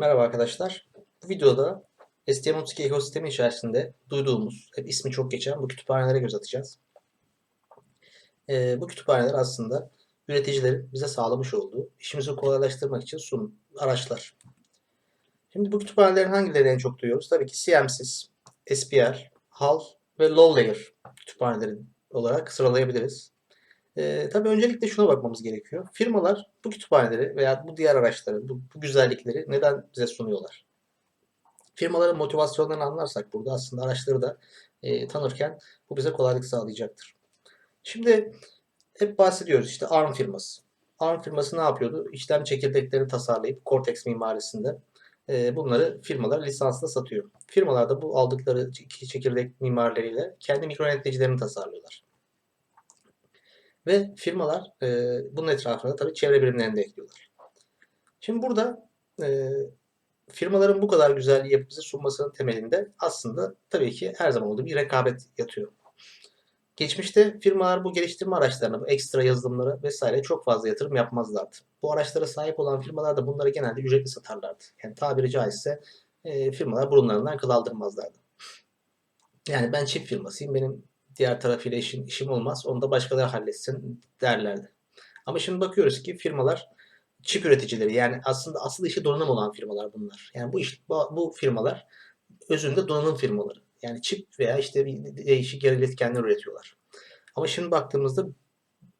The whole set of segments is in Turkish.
Merhaba arkadaşlar. Bu videoda STM32 ekosistemi içerisinde duyduğumuz, hep ismi çok geçen bu kütüphanelere göz atacağız. Ee, bu kütüphaneler aslında üreticilerin bize sağlamış olduğu, işimizi kolaylaştırmak için sun araçlar. Şimdi bu kütüphanelerin hangilerini en çok duyuyoruz? Tabii ki CMSIS, SPR, HAL ve Low Layer kütüphanelerin olarak sıralayabiliriz. Ee, tabii öncelikle şuna bakmamız gerekiyor. Firmalar bu kütüphaneleri veya bu diğer araçları, bu, bu güzellikleri neden bize sunuyorlar? Firmaların motivasyonlarını anlarsak burada aslında araçları da e, tanırken bu bize kolaylık sağlayacaktır. Şimdi hep bahsediyoruz işte ARM firması. ARM firması ne yapıyordu? İşlem çekirdekleri tasarlayıp Cortex mimarisinde e, bunları firmalar lisansla satıyor. Firmalar da bu aldıkları çekirdek mimarileriyle kendi mikro yöneticilerini tasarlıyorlar. Ve firmalar e, bunun etrafına tabii çevre birimlerini de ekliyorlar. Şimdi burada e, firmaların bu kadar güzelliği yapıp bize sunmasının temelinde aslında tabii ki her zaman olduğu bir rekabet yatıyor. Geçmişte firmalar bu geliştirme araçlarına, bu ekstra yazılımlara vesaire çok fazla yatırım yapmazlardı. Bu araçlara sahip olan firmalar da bunları genelde ücretli satarlardı. Yani tabiri caizse e, firmalar burunlarından kıl aldırmazlardı. Yani ben çift firmasıyım, benim diğer tarafıyla işim, işim olmaz, onu da başkaları halletsin derlerdi. Ama şimdi bakıyoruz ki firmalar çip üreticileri yani aslında asıl işi donanım olan firmalar bunlar. Yani bu iş bu, bu firmalar özünde donanım firmaları. Yani çip veya işte bir değişik yer iletkenler üretiyorlar. Ama şimdi baktığımızda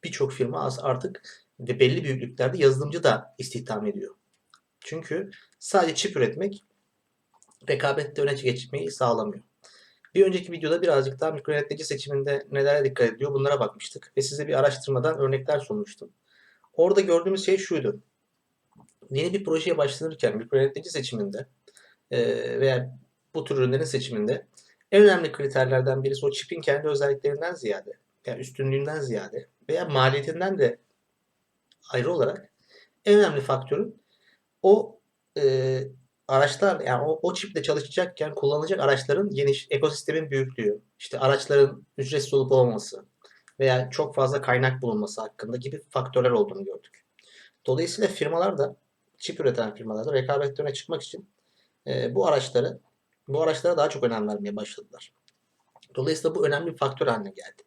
birçok firma artık ve belli büyüklüklerde yazılımcı da istihdam ediyor. Çünkü sadece çip üretmek rekabette öne geçmeyi sağlamıyor. Bir önceki videoda birazcık daha mikro yönetici seçiminde nelere dikkat ediyor bunlara bakmıştık. Ve size bir araştırmadan örnekler sunmuştum. Orada gördüğümüz şey şuydu. Yeni bir projeye başlanırken mikro yönetici seçiminde veya bu tür ürünlerin seçiminde en önemli kriterlerden birisi o çipin kendi özelliklerinden ziyade, yani üstünlüğünden ziyade veya maliyetinden de ayrı olarak en önemli faktörün o e, araçlar yani o, o çiple çalışacakken kullanılacak araçların geniş ekosistemin büyüklüğü, işte araçların ücretsiz olup olmaması veya çok fazla kaynak bulunması hakkında gibi faktörler olduğunu gördük. Dolayısıyla firmalar da çip üreten firmalar da rekabette öne çıkmak için e, bu araçları bu araçlara daha çok önem vermeye başladılar. Dolayısıyla bu önemli bir faktör haline geldi.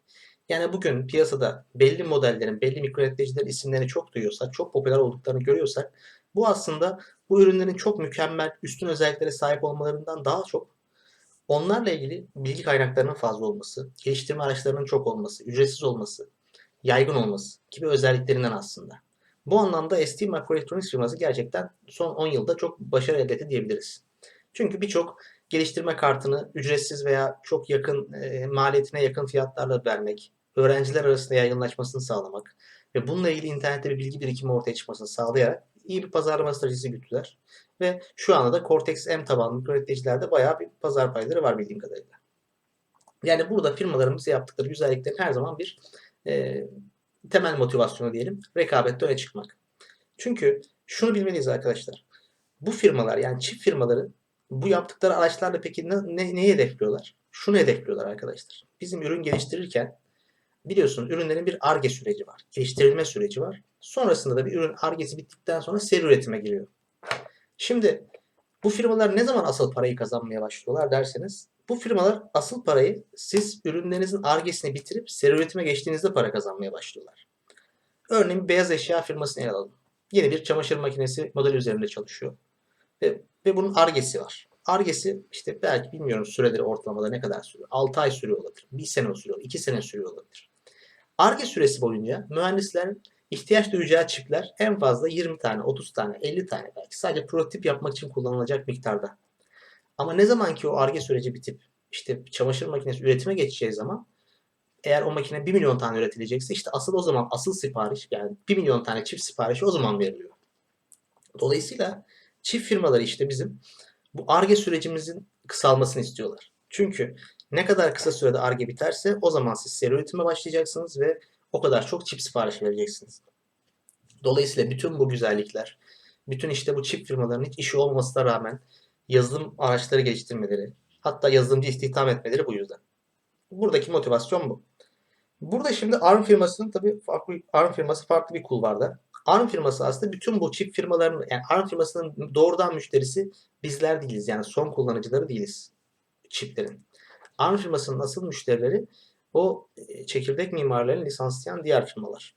Yani bugün piyasada belli modellerin, belli mikro isimlerini çok duyuyorsak, çok popüler olduklarını görüyorsak bu aslında bu ürünlerin çok mükemmel, üstün özelliklere sahip olmalarından daha çok onlarla ilgili bilgi kaynaklarının fazla olması, geliştirme araçlarının çok olması, ücretsiz olması, yaygın olması gibi özelliklerinden aslında. Bu anlamda ST Microelectronics firması gerçekten son 10 yılda çok başarı elde etti diyebiliriz. Çünkü birçok geliştirme kartını ücretsiz veya çok yakın e, maliyetine yakın fiyatlarla vermek, öğrenciler arasında yaygınlaşmasını sağlamak ve bununla ilgili internette bir bilgi birikimi ortaya çıkmasını sağlayarak iyi bir pazarlama stratejisi güttüler. Ve şu anda da Cortex M tabanlı mikroüreticilerde bayağı bir pazar payları var bildiğim kadarıyla. Yani burada firmaların bize yaptıkları güzelliklerin her zaman bir e, temel motivasyonu diyelim rekabette öne çıkmak. Çünkü şunu bilmeliyiz arkadaşlar. Bu firmalar yani çift firmaları bu yaptıkları araçlarla peki ne, ne, neyi hedefliyorlar? Şunu hedefliyorlar arkadaşlar. Bizim ürün geliştirirken biliyorsunuz ürünlerin bir ARGE süreci var. Geliştirilme süreci var. Sonrasında da bir ürün ARGE'si bittikten sonra seri üretime giriyor. Şimdi bu firmalar ne zaman asıl parayı kazanmaya başlıyorlar derseniz bu firmalar asıl parayı siz ürünlerinizin ARGE'sini bitirip seri üretime geçtiğinizde para kazanmaya başlıyorlar. Örneğin beyaz eşya firmasını ele alalım. Yeni bir çamaşır makinesi modeli üzerinde çalışıyor. Ve, ve bunun ARGE'si var. ARGE'si işte belki bilmiyorum süreleri ortalamada ne kadar sürüyor. 6 ay sürüyor olabilir. 1 sene sürüyor, 2 sene sürüyor olabilir. ARGE süresi boyunca mühendislerin ihtiyaç duyacağı çipler en fazla 20 tane, 30 tane, 50 tane belki sadece prototip yapmak için kullanılacak miktarda. Ama ne zaman ki o ARGE süreci bitip işte çamaşır makinesi üretime geçeceği zaman eğer o makine 1 milyon tane üretilecekse işte asıl o zaman asıl sipariş yani 1 milyon tane çift siparişi o zaman veriliyor. Dolayısıyla çift firmaları işte bizim bu ARGE sürecimizin kısalmasını istiyorlar. Çünkü ne kadar kısa sürede ARGE biterse o zaman siz seri üretime başlayacaksınız ve o kadar çok çip sipariş vereceksiniz. Dolayısıyla bütün bu güzellikler, bütün işte bu çip firmalarının hiç işi olmamasına rağmen yazılım araçları geliştirmeleri, hatta yazılımcı istihdam etmeleri bu yüzden. Buradaki motivasyon bu. Burada şimdi ARM firmasının tabii farklı, ARM firması farklı bir kulvarda. ARM firması aslında bütün bu çip firmalarının yani ARM firmasının doğrudan müşterisi bizler değiliz. Yani son kullanıcıları değiliz çiplerin. ARM firmasının asıl müşterileri o e, çekirdek mimarlarını lisanslayan diğer firmalar.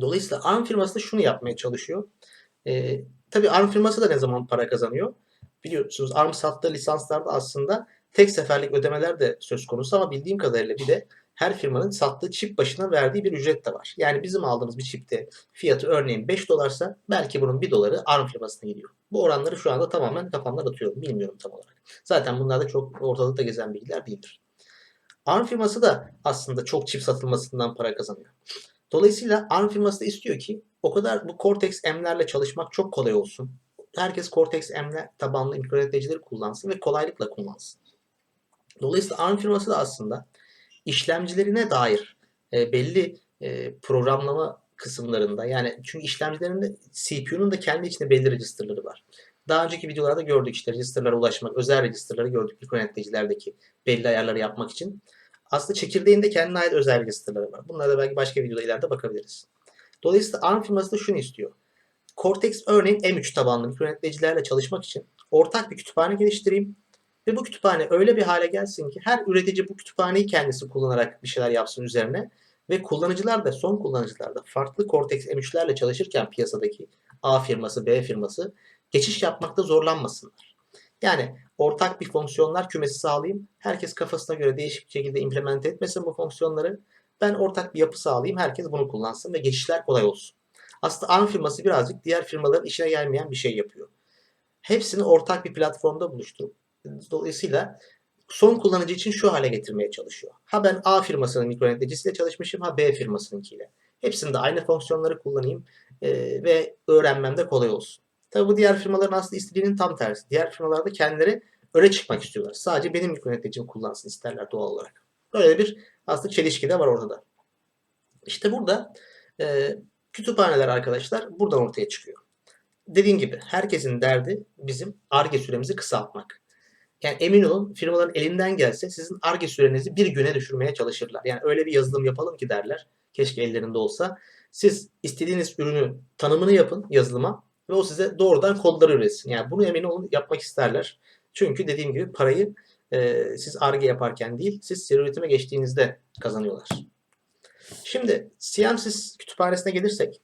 Dolayısıyla ARM firması da şunu yapmaya çalışıyor. Ee, tabii ARM firması da ne zaman para kazanıyor? Biliyorsunuz ARM sattığı lisanslarda aslında tek seferlik ödemeler de söz konusu ama bildiğim kadarıyla bir de her firmanın sattığı çip başına verdiği bir ücret de var. Yani bizim aldığımız bir çipte fiyatı örneğin 5 dolarsa belki bunun 1 doları ARM firmasına gidiyor. Bu oranları şu anda tamamen kafamdan atıyorum. Bilmiyorum tam olarak. Zaten bunlar da çok ortalıkta gezen bilgiler değildir. ARM firması da aslında çok çip satılmasından para kazanıyor. Dolayısıyla ARM firması da istiyor ki o kadar bu Cortex M'lerle çalışmak çok kolay olsun. Herkes Cortex M'ler tabanlı mikroyöneticileri kullansın ve kolaylıkla kullansın. Dolayısıyla ARM firması da aslında işlemcilerine dair e, belli e, programlama kısımlarında yani çünkü işlemcilerinde CPU'nun da kendi içinde belli registerları var. Daha önceki videolarda gördük işte registerlara ulaşmak, özel registerları gördük mikroyöneticilerdeki belli ayarları yapmak için. Aslında çekirdeğinde kendine ait özel registerları var. Bunlara da belki başka videoda ileride bakabiliriz. Dolayısıyla ARM firması da şunu istiyor. Cortex örneğin M3 tabanlı mikroyöneticilerle çalışmak için ortak bir kütüphane geliştireyim. Ve bu kütüphane öyle bir hale gelsin ki her üretici bu kütüphaneyi kendisi kullanarak bir şeyler yapsın üzerine. Ve kullanıcılar da son kullanıcılar da farklı Cortex M3'lerle çalışırken piyasadaki A firması, B firması geçiş yapmakta zorlanmasınlar. Yani ortak bir fonksiyonlar kümesi sağlayayım. Herkes kafasına göre değişik bir şekilde implement etmesin bu fonksiyonları. Ben ortak bir yapı sağlayayım. Herkes bunu kullansın ve geçişler kolay olsun. Aslında ARM firması birazcık diğer firmaların işine gelmeyen bir şey yapıyor. Hepsini ortak bir platformda buluşturup dolayısıyla son kullanıcı için şu hale getirmeye çalışıyor. Ha ben A firmasının mikroyöneticisiyle çalışmışım ha B firmasınınkiyle. Hepsinde aynı fonksiyonları kullanayım e, ve öğrenmem de kolay olsun. Tabi bu diğer firmaların aslında istediğinin tam tersi. Diğer firmalarda kendileri öne çıkmak istiyorlar. Sadece benim mikroyöneticim kullansın isterler doğal olarak. Böyle bir aslında çelişki de var ortada. İşte burada e, kütüphaneler arkadaşlar buradan ortaya çıkıyor. Dediğim gibi herkesin derdi bizim ARGE süremizi kısaltmak. Yani emin olun firmaların elinden gelse sizin ARGE sürenizi bir güne düşürmeye çalışırlar. Yani öyle bir yazılım yapalım ki derler. Keşke ellerinde olsa. Siz istediğiniz ürünü tanımını yapın yazılıma ve o size doğrudan kodları üretsin. Yani bunu emin olun yapmak isterler. Çünkü dediğim gibi parayı e, siz ARGE yaparken değil, siz seri üretime geçtiğinizde kazanıyorlar. Şimdi CMSIS kütüphanesine gelirsek,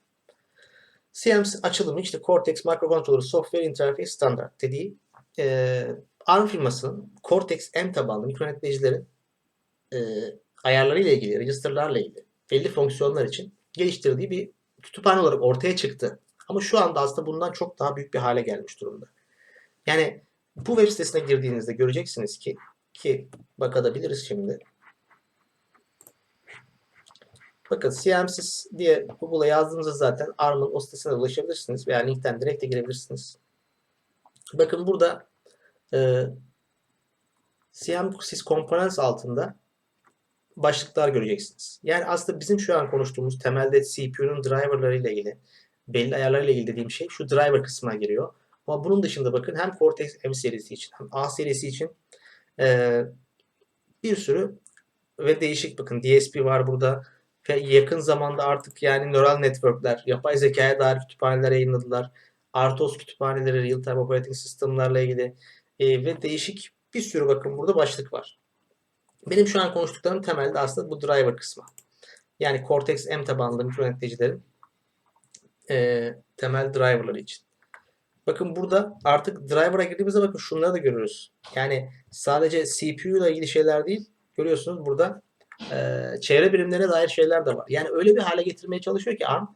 CMSIS açılımı işte Cortex Microcontroller Software Interface Standard dediği e, ARM firmasının Cortex M tabanlı mikroyöneticilerin e, ayarları ile ilgili, registerlarla ilgili belli fonksiyonlar için geliştirdiği bir kütüphane olarak ortaya çıktı. Ama şu anda aslında bundan çok daha büyük bir hale gelmiş durumda. Yani bu web sitesine girdiğinizde göreceksiniz ki ki bakabiliriz şimdi. Bakın CMSIS diye Google'a yazdığınızda zaten ARM'ın o sitesine ulaşabilirsiniz veya linkten direkt de girebilirsiniz. Bakın burada e, CMSIS Components altında başlıklar göreceksiniz. Yani aslında bizim şu an konuştuğumuz temelde CPU'nun driverları ile ilgili belli ayarlarla ilgili dediğim şey şu driver kısmına giriyor. Ama bunun dışında bakın hem Cortex M serisi için hem A serisi için e, bir sürü ve değişik bakın DSP var burada ve yakın zamanda artık yani neural networkler, yapay zekaya dair kütüphaneler yayınladılar. RTOS kütüphaneleri, real time operating system'larla ilgili e, ve değişik bir sürü bakın burada başlık var. Benim şu an konuştuklarım temelde aslında bu driver kısmı. Yani Cortex M tabanlı mikroyöneticilerin e, temel driverları için. Bakın burada artık driver'a girdiğimizde bakın şunları da görüyoruz. Yani sadece CPU ile ilgili şeyler değil. Görüyorsunuz burada e, çevre birimlerine dair şeyler de var. Yani öyle bir hale getirmeye çalışıyor ki ARM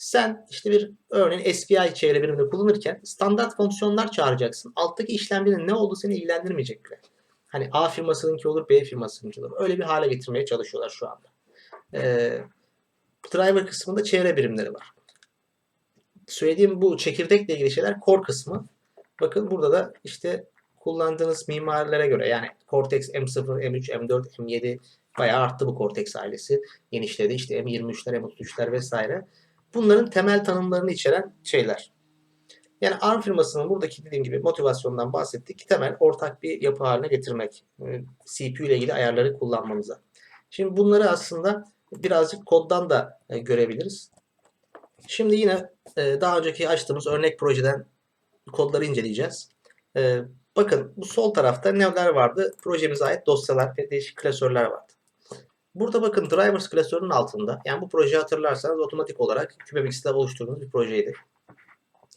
sen işte bir örneğin SPI çevre birimini kullanırken standart fonksiyonlar çağıracaksın. Alttaki işlemcinin ne olduğu seni ilgilendirmeyecek bile. Hani A firmasınınki olur, B firmasınınki olur. Öyle bir hale getirmeye çalışıyorlar şu anda. Ee, driver kısmında çevre birimleri var söylediğim bu çekirdekle ilgili şeyler core kısmı. Bakın burada da işte kullandığınız mimarilere göre yani Cortex M0, M3, M4, M7 bayağı arttı bu Cortex ailesi. Genişledi işte M23'ler, M33'ler vesaire. Bunların temel tanımlarını içeren şeyler. Yani ARM firmasının buradaki dediğim gibi motivasyondan bahsettik. Temel ortak bir yapı haline getirmek. Ee, CPU ile ilgili ayarları kullanmamıza. Şimdi bunları aslında birazcık koddan da e, görebiliriz. Şimdi yine e, daha önceki açtığımız örnek projeden kodları inceleyeceğiz. E, bakın bu sol tarafta neler vardı? Projemize ait dosyalar ve değişik klasörler vardı. Burada bakın drivers klasörünün altında yani bu projeyi hatırlarsanız otomatik olarak Cubemix'te oluşturduğumuz bir projeydi.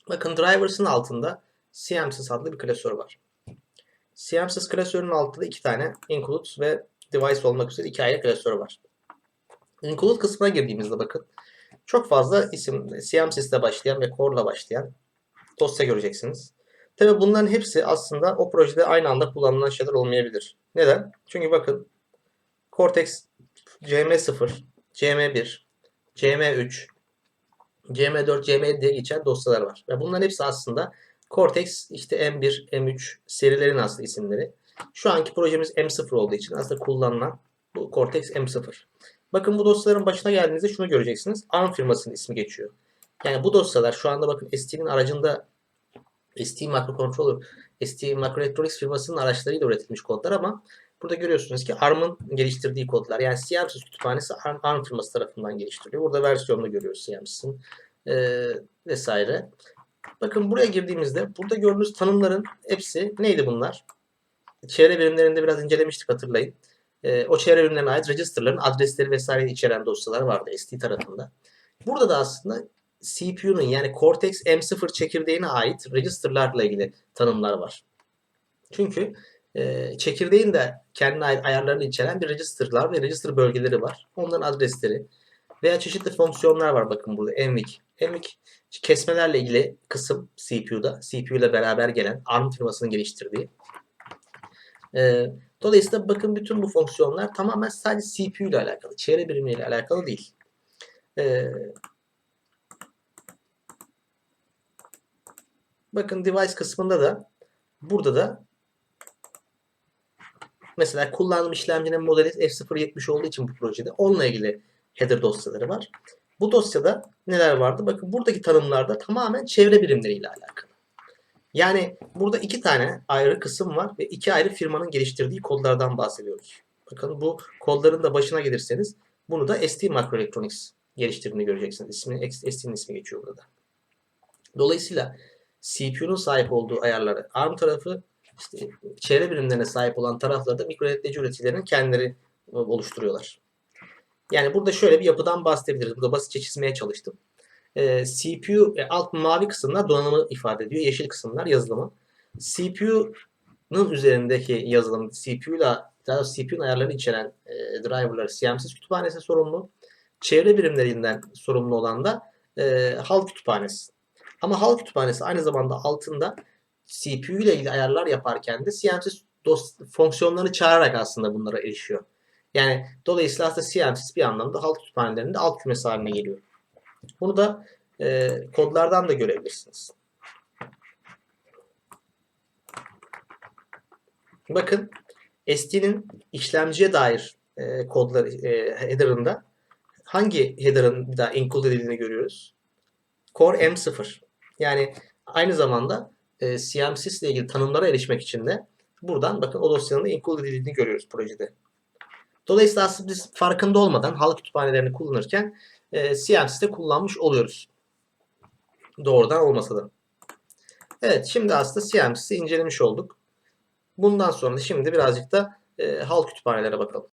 Bakın drivers'ın altında CMSys adlı bir klasör var. CMSys klasörünün altında iki tane include ve device olmak üzere iki ayrı klasör var. Include kısmına girdiğimizde bakın çok fazla isim CMSys'le başlayan ve Core'la başlayan dosya göreceksiniz. Tabi bunların hepsi aslında o projede aynı anda kullanılan şeyler olmayabilir. Neden? Çünkü bakın Cortex CM0, CM1, CM3, CM4, CM7 diye geçen dosyalar var. Ve bunların hepsi aslında Cortex işte M1, M3 serilerin aslında isimleri. Şu anki projemiz M0 olduğu için aslında kullanılan bu Cortex M0. Bakın bu dosyaların başına geldiğinizde şunu göreceksiniz. ARM firmasının ismi geçiyor. Yani bu dosyalar şu anda bakın ST'nin aracında ST Microcontroller, ST Microelectronics firmasının araçlarıyla üretilmiş kodlar ama burada görüyorsunuz ki ARM'ın geliştirdiği kodlar. Yani CMSIS kütüphanesi ARM, ARM firması tarafından geliştiriliyor. Burada versiyonunu görüyoruz CMSIS'in e, vesaire. Bakın buraya girdiğimizde burada gördüğünüz tanımların hepsi neydi bunlar? Çevre birimlerinde biraz incelemiştik hatırlayın. E, o çevre birimlerine ait register'ların adresleri vesaire içeren dosyalar vardı ST tarafında. Burada da aslında CPU'nun yani Cortex M0 çekirdeğine ait register'larla ilgili tanımlar var. Çünkü e, çekirdeğin de kendine ait ayarlarını içeren bir register'lar ve register bölgeleri var. Onların adresleri veya çeşitli fonksiyonlar var bakın burada MVIC. MVIC kesmelerle ilgili kısım CPU'da. CPU ile beraber gelen ARM firmasının geliştirdiği. E, dolayısıyla bakın bütün bu fonksiyonlar tamamen sadece CPU ile alakalı. Çevre birimiyle alakalı değil. E, bakın device kısmında da burada da mesela kullandığım işlemcinin modeli F070 olduğu için bu projede onunla ilgili header dosyaları var. Bu dosyada neler vardı? Bakın buradaki tanımlarda tamamen çevre birimleriyle alakalı. Yani burada iki tane ayrı kısım var ve iki ayrı firmanın geliştirdiği kodlardan bahsediyoruz. Bakın bu kodların da başına gelirseniz bunu da ST Microelectronics geliştirdiğini göreceksiniz. İsmi, ST'nin ismi geçiyor burada. Dolayısıyla CPU'nun sahip olduğu ayarları ARM tarafı işte çevre birimlerine sahip olan tarafları da mikroyönetici üreticilerin kendileri oluşturuyorlar. Yani burada şöyle bir yapıdan bahsedebiliriz. Burada basitçe çizmeye çalıştım. Ee, CPU e, alt mavi kısımlar donanımı ifade ediyor. Yeşil kısımlar yazılımı. CPU'nun üzerindeki yazılım, CPU'la daha CPU'nun ayarlarını içeren e, driverları CMSIS kütüphanesi sorumlu. Çevre birimlerinden sorumlu olan da e, HAL kütüphanesi. Ama HAL kütüphanesi aynı zamanda altında CPU ile ilgili ayarlar yaparken de CMSIS fonksiyonlarını çağırarak aslında bunlara erişiyor. Yani dolayısıyla aslında CMSIS bir anlamda HAL kütüphanelerinde alt kümesi haline geliyor. Bunu da e, kodlardan da görebilirsiniz. Bakın ST'nin işlemciye dair e, kodları e, header'ında hangi header'ın daha include edildiğini görüyoruz. Core M0. Yani aynı zamanda e, CMSIS ile ilgili tanımlara erişmek için de buradan bakın o dosyanın include edildiğini görüyoruz projede. Dolayısıyla aslında biz farkında olmadan halı kütüphanelerini kullanırken e, CMSIS'te kullanmış oluyoruz. Doğrudan olmasa da. Evet şimdi aslında CMSIS'i incelemiş olduk. Bundan sonra şimdi birazcık da e, hal kütüphanelere bakalım.